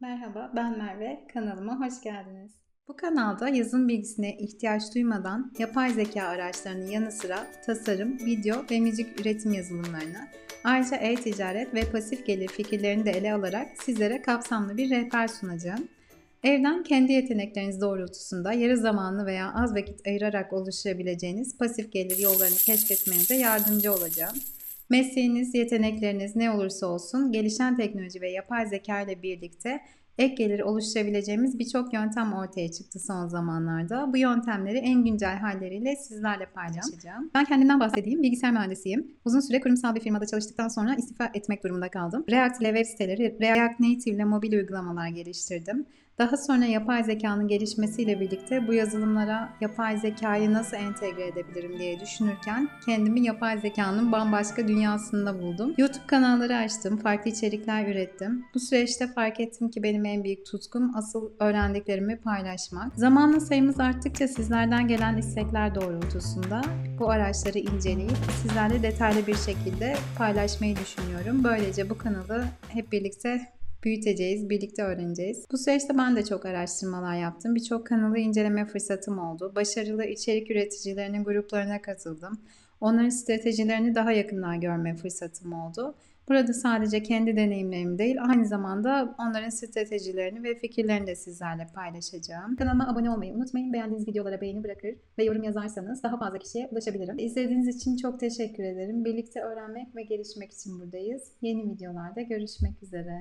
Merhaba, ben Merve. Kanalıma hoş geldiniz. Bu kanalda yazılım bilgisine ihtiyaç duymadan yapay zeka araçlarının yanı sıra tasarım, video ve müzik üretim yazılımlarını, ayrıca e-ticaret ve pasif gelir fikirlerini de ele alarak sizlere kapsamlı bir rehber sunacağım. Evden kendi yetenekleriniz doğrultusunda yarı zamanlı veya az vakit ayırarak oluşturabileceğiniz pasif gelir yollarını keşfetmenize yardımcı olacağım. Mesleğiniz, yetenekleriniz ne olursa olsun gelişen teknoloji ve yapay zeka ile birlikte ek gelir oluşturabileceğimiz birçok yöntem ortaya çıktı son zamanlarda. Bu yöntemleri en güncel halleriyle sizlerle paylaşacağım. Ben kendimden bahsedeyim. Bilgisayar mühendisiyim. Uzun süre kurumsal bir firmada çalıştıktan sonra istifa etmek durumunda kaldım. React ile web siteleri, React Native ile mobil uygulamalar geliştirdim. Daha sonra yapay zekanın gelişmesiyle birlikte bu yazılımlara yapay zekayı nasıl entegre edebilirim diye düşünürken kendimi yapay zekanın bambaşka dünyasında buldum. YouTube kanalları açtım, farklı içerikler ürettim. Bu süreçte fark ettim ki benim en büyük tutkum asıl öğrendiklerimi paylaşmak. Zamanla sayımız arttıkça sizlerden gelen istekler doğrultusunda bu araçları inceleyip sizlerle detaylı bir şekilde paylaşmayı düşünüyorum. Böylece bu kanalı hep birlikte büyüteceğiz, birlikte öğreneceğiz. Bu süreçte ben de çok araştırmalar yaptım. Birçok kanalı inceleme fırsatım oldu. Başarılı içerik üreticilerinin gruplarına katıldım. Onların stratejilerini daha yakından görme fırsatım oldu. Burada sadece kendi deneyimlerim değil, aynı zamanda onların stratejilerini ve fikirlerini de sizlerle paylaşacağım. Kanalıma abone olmayı unutmayın. Beğendiğiniz videolara beğeni bırakır ve yorum yazarsanız daha fazla kişiye ulaşabilirim. İzlediğiniz için çok teşekkür ederim. Birlikte öğrenmek ve gelişmek için buradayız. Yeni videolarda görüşmek üzere.